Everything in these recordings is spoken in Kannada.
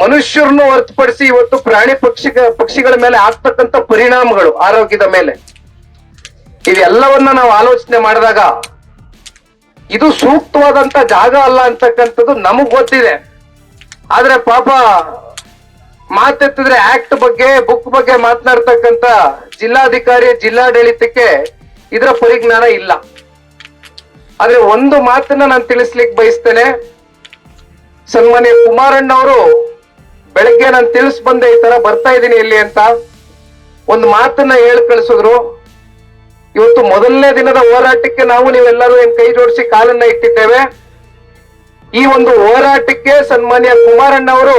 ಮನುಷ್ಯರನ್ನು ಹೊರತುಪಡಿಸಿ ಇವತ್ತು ಪ್ರಾಣಿ ಪಕ್ಷಿ ಪಕ್ಷಿಗಳ ಮೇಲೆ ಆಗ್ತಕ್ಕಂಥ ಪರಿಣಾಮಗಳು ಆರೋಗ್ಯದ ಮೇಲೆ. ಇದೆಲ್ಲವನ್ನ ನಾವು ಆಲೋಚನೆ ಮಾಡಿದಾಗ ಇದು ಸೂಕ್ತವಾದಂತ ಜಾಗ ಅಲ್ಲ ಅಂತಕ್ಕಂಥದ್ದು ನಮಗ್ ಗೊತ್ತಿದೆ. ಆದ್ರೆ ಪಾಪ ಮಾತೆತ್ತಿದ್ರೆ ಆಕ್ಟ್ ಬಗ್ಗೆ, ಬುಕ್ ಬಗ್ಗೆ ಮಾತನಾಡ್ತಕ್ಕಂತ ಜಿಲ್ಲಾಧಿಕಾರಿ, ಜಿಲ್ಲಾಡಳಿತಕ್ಕೆ ಇದರ ಪರಿಜ್ಞಾನ ಇಲ್ಲ. ಆದ್ರೆ ಒಂದು ಮಾತನ್ನ ನಾನು ತಿಳಿಸ್ಲಿಕ್ಕೆ ಬಯಸ್ತೇನೆ. ಸನ್ಮಾನ್ಯ ಕುಮಾರಣ್ಣ ಅವರು ಬೆಳಗ್ಗೆ ನಾನು ತಿಳಿಸ್ ಬಂದೆ ಈ ತರ ಬರ್ತಾ ಇದ್ದೀನಿ ಇಲ್ಲಿ ಅಂತ ಒಂದು ಮಾತನ್ನ ಹೇಳಿ ಕಳಿಸಿದ್ರು. ಇವತ್ತು ಮೊದಲನೇ ದಿನದ ಹೋರಾಟಕ್ಕೆ ನಾವು ನೀವೆಲ್ಲರೂ ಏನ್ ಕೈ ಜೋಡಿಸಿ ಕಾಲನ್ನ ಇಟ್ಟಿದ್ದೇವೆ. ಈ ಒಂದು ಹೋರಾಟಕ್ಕೆ ಸನ್ಮಾನ್ಯ ಕುಮಾರಣ್ಣ ಅವರು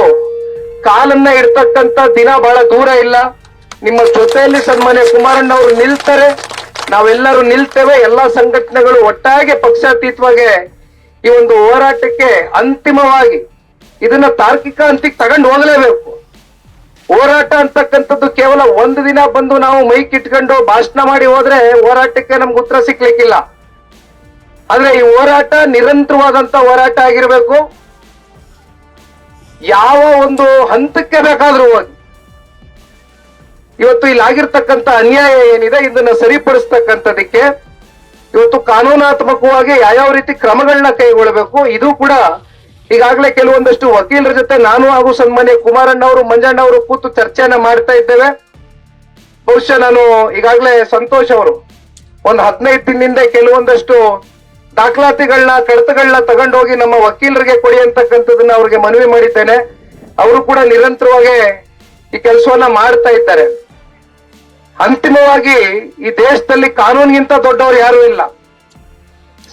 ಕಾಲನ್ನ ಇಡ್ತಕ್ಕಂತ ದಿನ ಬಹಳ ದೂರ ಇಲ್ಲ. ನಿಮ್ಮ ಜೊತೆಯಲ್ಲಿ ಸನ್ಮಾನ್ಯ ಕುಮಾರಣ್ಣ ಅವರು ನಿಲ್ತಾರೆ. ನಾವೆಲ್ಲರೂ ನಿಲ್ತೇವೆ. ಎಲ್ಲಾ ಸಂಘಟನೆಗಳು ಒಟ್ಟಾಗಿ ಪಕ್ಷಾತೀತವಾಗಿ ಈ ಒಂದು ಹೋರಾಟಕ್ಕೆ ಅಂತಿಮವಾಗಿ ಇದನ್ನ ತಾರ್ಕಿಕ ಅಂತಿಗೆ ತಗೊಂಡು ಹೋಗಲೇಬೇಕು. ಹೋರಾಟ ಅಂತಕ್ಕಂಥದ್ದು ಕೇವಲ ಒಂದು ದಿನ ಬಂದು ನಾವು ಮೈಕ್ ಇಟ್ಕೊಂಡು ಭಾಷಣ ಮಾಡಿ ಹೋದ್ರೆ ಹೋರಾಟಕ್ಕೆ ನಮ್ಗೆ ಉತ್ತರ ಸಿಕ್ಲಿಕ್ಕಿಲ್ಲ. ಆದ್ರೆ ಈ ಹೋರಾಟ ನಿರಂತರವಾದಂತ ಹೋರಾಟ ಆಗಿರ್ಬೇಕು. ಯಾವ ಒಂದು ಹಂತಕ್ಕೆ ಬೇಕಾದ್ರೂ ಹೋಗಿ. ಇವತ್ತು ಇಲ್ಲಿ ಆಗಿರ್ತಕ್ಕಂಥ ಅನ್ಯಾಯ ಏನಿದೆ ಇದನ್ನ ಸರಿಪಡಿಸ್ತಕ್ಕಂಥದಕ್ಕೆ ಇವತ್ತು ಕಾನೂನಾತ್ಮಕವಾಗಿ ಯಾವ್ಯಾವ ರೀತಿ ಕ್ರಮಗಳನ್ನ ಕೈಗೊಳ್ಳಬೇಕು ಇದು ಕೂಡ ಈಗಾಗಲೇ ಕೆಲವೊಂದಷ್ಟು ವಕೀಲರ ಜೊತೆ ನಾನು ಹಾಗೂ ಸನ್ಮಾನ್ಯ ಕುಮಾರಣ್ಣ ಅವರು, ಮಂಜಣ್ಣ ಅವರು ಕೂತು ಚರ್ಚೆಯನ್ನ ಮಾಡ್ತಾ ಇದ್ದೇವೆ. ಬಹುಶಃ ನಾನು ಈಗಾಗಲೇ ಸಂತೋಷ್ ಅವರು, ಒಂದ್ ಹದಿನೈದು ದಿನದಿಂದ ಕೆಲವೊಂದಷ್ಟು ದಾಖಲಾತಿಗಳನ್ನ, ಕಡತಗಳನ್ನ ತಗೊಂಡೋಗಿ ನಮ್ಮ ವಕೀಲರಿಗೆ ಕೊಡಿ ಅಂತಕ್ಕಂಥದನ್ನ ಅವ್ರಿಗೆ ಮನವಿ ಮಾಡಿದ್ದೇನೆ. ಅವರು ಕೂಡ ನಿರಂತರವಾಗಿ ಈ ಕೆಲಸವನ್ನ ಮಾಡ್ತಾ ಇದ್ದಾರೆ. ಅಂತಿಮವಾಗಿ ಈ ದೇಶದಲ್ಲಿ ಕಾನೂನಿಗಿಂತ ದೊಡ್ಡವರು ಯಾರು ಇಲ್ಲ.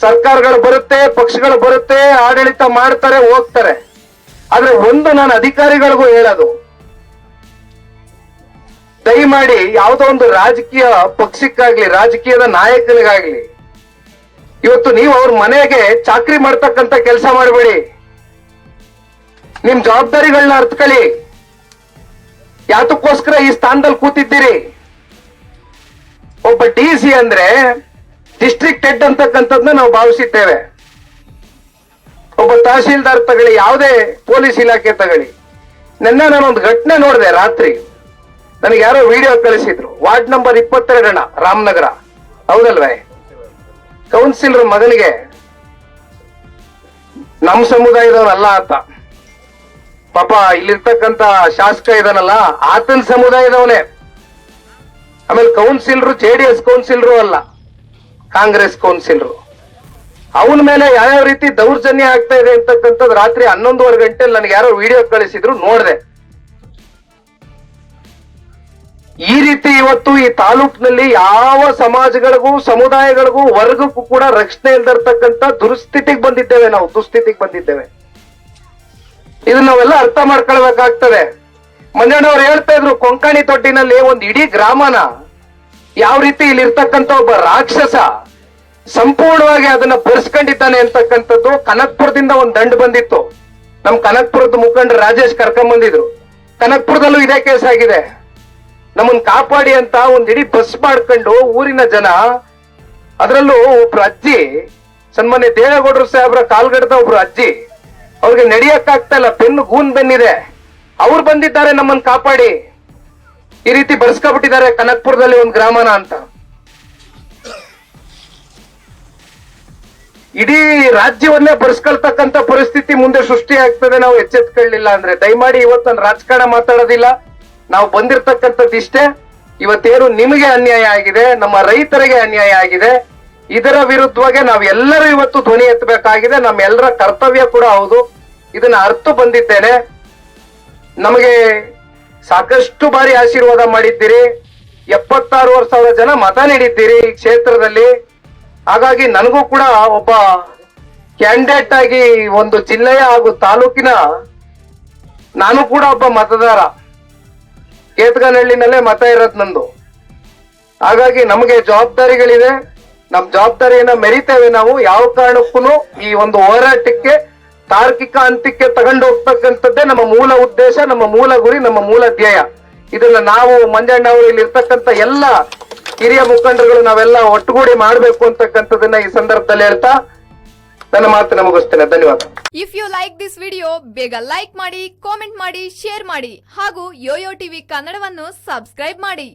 ಸರ್ಕಾರಗಳು ಬರುತ್ತೆ, ಪಕ್ಷಗಳು ಬರುತ್ತೆ, ಆಡಳಿತ ಮಾಡ್ತಾರೆ, ಹೋಗ್ತಾರೆ. ಆದ್ರೆ ಒಂದು ನಾನು ಅಧಿಕಾರಿಗಳಿಗೂ ಹೇಳೋದು, ದಯಮಾಡಿ ಯಾವುದೋ ಒಂದು ರಾಜಕೀಯ ಪಕ್ಷಕ್ಕಾಗ್ಲಿ, ರಾಜಕೀಯದ ನಾಯಕನಿಗಾಗ್ಲಿ ಇವತ್ತು ನೀವು ಅವ್ರ ಮನೆಗೆ ಚಾಕ್ರಿ ಮಾಡ್ತಕ್ಕಂತ ಕೆಲಸ ಮಾಡಬೇಡಿ. ನಿಮ್ ಜವಾಬ್ದಾರಿಗಳನ್ನ ಅರ್ಥಕಳಿ ಯಾತಕ್ಕೋಸ್ಕರ ಈ ಸ್ಥಾನದಲ್ಲಿ ಕೂತಿದ್ದೀರಿ? ಒಬ್ಬ ಡಿ ಸಿ ಅಂದ್ರೆ ಡಿಸ್ಟ್ರಿಕ್ಟ್ ಹೆಡ್ ಅಂತಕ್ಕಂಥದ್ನ ನಾವು ಭಾವಿಸಿದ್ದೇವೆ. ಒಬ್ಬ ತಹಸೀಲ್ದಾರ್ ತಗೊಳ್ಳಿ, ಯಾವುದೇ ಪೊಲೀಸ್ ಇಲಾಖೆ ತಗೊಳ್ಳಿ. ನಿನ್ನೆ ನಾನೊಂದು ಘಟನೆ ನೋಡಿದೆ ರಾತ್ರಿ. ನನಗೆ ಯಾರೋ ವಿಡಿಯೋ ಕಳಿಸಿದ್ರು. ವಾರ್ಡ್ ನಂಬರ್ ಇಪ್ಪತ್ತೆರಡಣ ರಾಮನಗರ. ಹೌದಲ್ವೇ? ಕೌನ್ಸಿಲರ್ ಮಗನಿಗೆ, ನಮ್ಮ ಸಮುದಾಯದವನಲ್ಲ ಆತ. ಪಾಪ ಇಲ್ಲಿರ್ತಕ್ಕಂತ ಶಾಸಕ ಇದನಲ್ಲ, ಆತನ ಸಮುದಾಯದವನೇ. ಆಮೇಲೆ councillor, J D S councillor ಅಲ್ಲ. ಕಾಂಗ್ರೆಸ್ ಕೌನ್ಸಿಲರು. ಅವನ ಮೇಲೆ ಯಾವ್ಯಾವ ರೀತಿ ದೌರ್ಜನ್ಯ ಆಗ್ತಾ ಇದೆ ಅಂತಕ್ಕಂಥದ್ದು ರಾತ್ರಿ ಹನ್ನೊಂದುವರೆ ಗಂಟೆಲಿ ನನಗೆ ಯಾರೋ ವಿಡಿಯೋ ಕಳಿಸಿದ್ರು, ನೋಡಿದೆ. ಈ ರೀತಿ ಇವತ್ತು ಈ ತಾಲೂಕಿನಲ್ಲಿ ಯಾವ ಸಮಾಜಗಳಿಗೂ, ಸಮುದಾಯಗಳಿಗೂ, ವರ್ಗಕ್ಕೂ ಕೂಡ ರಕ್ಷಣೆ ಇಲ್ದಿರ್ತಕ್ಕಂಥ ದುರ್ಸ್ಥಿತಿಗೆ ಬಂದಿದ್ದೇವೆ ನಾವು, ದುಸ್ಥಿತಿಗೆ ಬಂದಿದ್ದೇವೆ. ಇದನ್ನ ನಾವೆಲ್ಲ ಅರ್ಥ ಮಾಡ್ಕೊಳ್ಬೇಕಾಗ್ತದೆ. ಮಂಜಣ್ಣವ್ರು ಹೇಳ್ತಾ ಇದ್ರು, ಕೊಂಕಣಿ ತೊಟ್ಟಿನಲ್ಲಿ ಒಂದು ಇಡೀ ಗ್ರಾಮನ ಯಾವ ರೀತಿ ಇಲ್ಲಿ ಇರ್ತಕ್ಕಂಥ ಒಬ್ಬ ರಾಕ್ಷಸ ಸಂಪೂರ್ಣವಾಗಿ ಅದನ್ನ ಬರ್ಸ್ಕೊಂಡಿದ್ದಾನೆ ಅಂತಕ್ಕಂಥದ್ದು ಕನಕ್ಪುರದಿಂದ ಒಂದು ದಂಡ ಬಂದಿತ್ತು. ನಮ್ ಕನಕ್ಪುರದ ಮುಖಂಡ ರಾಜೇಶ್ ಕರ್ಕೊಂಡ್ ಬಂದಿದ್ರು. ಕನಕ್ಪುರದಲ್ಲೂ ಇದೇ ಕೇಸ್ ಆಗಿದೆ. ನಮ್ಮನ್ನ ಕಾಪಾಡಿ ಅಂತ ಒಂದ್ ಇಡೀ ಬಸ್ ಮಾಡ್ಕೊಂಡು ಊರಿನ ಜನ, ಅದರಲ್ಲೂ ಒಬ್ರು ಅಜ್ಜಿ, ಸನ್ಮಾನ್ಯ ದೇವೇಗೌಡರು ಸಾಹೇಬ್ರ ಕಾಲ್ಗಡದ ಒಬ್ರು ಅಜ್ಜಿ, ಅವ್ರಿಗೆ ನಡಿಯಕ್ಕಾಗ್ತಾ ಇಲ್ಲ, ಬೆನ್ನು ಗೂನ್ ಬೆನ್ನಿದೆ. ಅವ್ರು ಬಂದಿದ್ದಾರೆ ನಮ್ಮನ್ನ ಕಾಪಾಡಿ. ಈ ರೀತಿ ಬರ್ಸ್ಕೊಬಿಟ್ಟಿದ್ದಾರೆ ಕನಕ್ಪುರದಲ್ಲಿ ಒಂದು ಗ್ರಾಮನ ಅಂತ. ಇಡೀ ರಾಜ್ಯವನ್ನೇ ಬರ್ಸ್ಕೊಳ್ತಕ್ಕಂತ ಪರಿಸ್ಥಿತಿ ಮುಂದೆ ಸೃಷ್ಟಿ ಆಗ್ತದೆ ನಾವು ಎಚ್ಚೆತ್ಕೊಳ್ಳಿಲ್ಲ ಅಂದ್ರೆ. ದಯಮಾಡಿ ಇವತ್ತು ನಾನು ರಾಜಕಾರಣ ಮಾತಾಡೋದಿಲ್ಲ. ನಾವು ಬಂದಿರತಕ್ಕಂಥದ್ದು ಇಷ್ಟೇ. ಇವತ್ತೇನು ನಿಮಗೆ ಅನ್ಯಾಯ ಆಗಿದೆ, ನಮ್ಮ ರೈತರಿಗೆ ಅನ್ಯಾಯ ಆಗಿದೆ. ಇದರ ವಿರುದ್ಧವಾಗಿ ನಾವೆಲ್ಲರೂ ಇವತ್ತು ಧ್ವನಿ ಎತ್ತಬೇಕಾಗಿದೆ. ನಮ್ಮೆಲ್ಲರ ಕರ್ತವ್ಯ ಕೂಡ ಹೌದು. ಇದನ್ನ ಅರ್ಥ ಬಂದಿದ್ದೇನೆ. ನಮಗೆ ಸಾಕಷ್ಟು ಬಾರಿ ಆಶೀರ್ವಾದ ಮಾಡಿದ್ದೀರಿ. ಎಪ್ಪತ್ತಾರೂವರೆ ಸಾವಿರ ಜನ ಮತ ನೀಡಿದ್ದೀರಿ ಈ ಕ್ಷೇತ್ರದಲ್ಲಿ. ಹಾಗಾಗಿ ನನಗೂ ಕೂಡ ಒಬ್ಬ ಕ್ಯಾಂಡಿಡೇಟ್ ಆಗಿ ಒಂದು ಜಿಲ್ಲೆಯ ಹಾಗೂ ತಾಲೂಕಿನ ನಾನು ಕೂಡ ಒಬ್ಬ ಮತದಾರ. ಕೇತ್ಗನಹಳ್ಳಿನಲ್ಲೇ ಮತ ಇರೋದು ನಂದು. ಹಾಗಾಗಿ ನಮಗೆ ಜವಾಬ್ದಾರಿಗಳಿದೆ ನಮ್ ಜವಾಬ್ದಾರಿಯನ್ನ ಮೆರಿತೇವೆ ನಾವು. ಯಾವ ಕಾರಣಕ್ಕೂ ಈ ಒಂದು ಹೋರಾಟಕ್ಕೆ ತಾರ್ಕಿಕ ಅಂತ್ಯಕ್ಕೆ ತಗೊಂಡು ಹೋಗ್ತಕ್ಕಂಥದ್ದೇ ನಮ್ಮ ಮೂಲ ಉದ್ದೇಶ, ನಮ್ಮ ಮೂಲ ಗುರಿ, ನಮ್ಮ ಮೂಲ ಧ್ಯೇಯ. ಇದನ್ನ ನಾವು ಮಂಜಣ್ಣ ಅವರು ಇಲ್ಲಿ ಎಲ್ಲ ಹಿರಿಯ ಮುಖಂಡರುಗಳು ನಾವೆಲ್ಲ ಒಟ್ಟುಗೂಡಿ ಮಾಡಬೇಕು ಅಂತಕ್ಕಂಥದ್ದನ್ನ ಈ ಸಂದರ್ಭದಲ್ಲಿ ಹೇಳ್ತಾ ನನ್ನ ಮಾತನ್ನ ಮುಗಿಸ್ತೇನೆ ಧನ್ಯವಾದ. If you like this video ಬೇಗ ಲೈಕ್ ಮಾಡಿ ಕಾಮೆಂಟ್ ಮಾಡಿ ಶೇರ್ ಮಾಡಿ ಹಾಗೂ ಯೋಯೋ ಟಿವಿ ಕನ್ನಡವನ್ನು ಸಬ್ಸ್ಕ್ರೈಬ್ ಮಾಡಿ.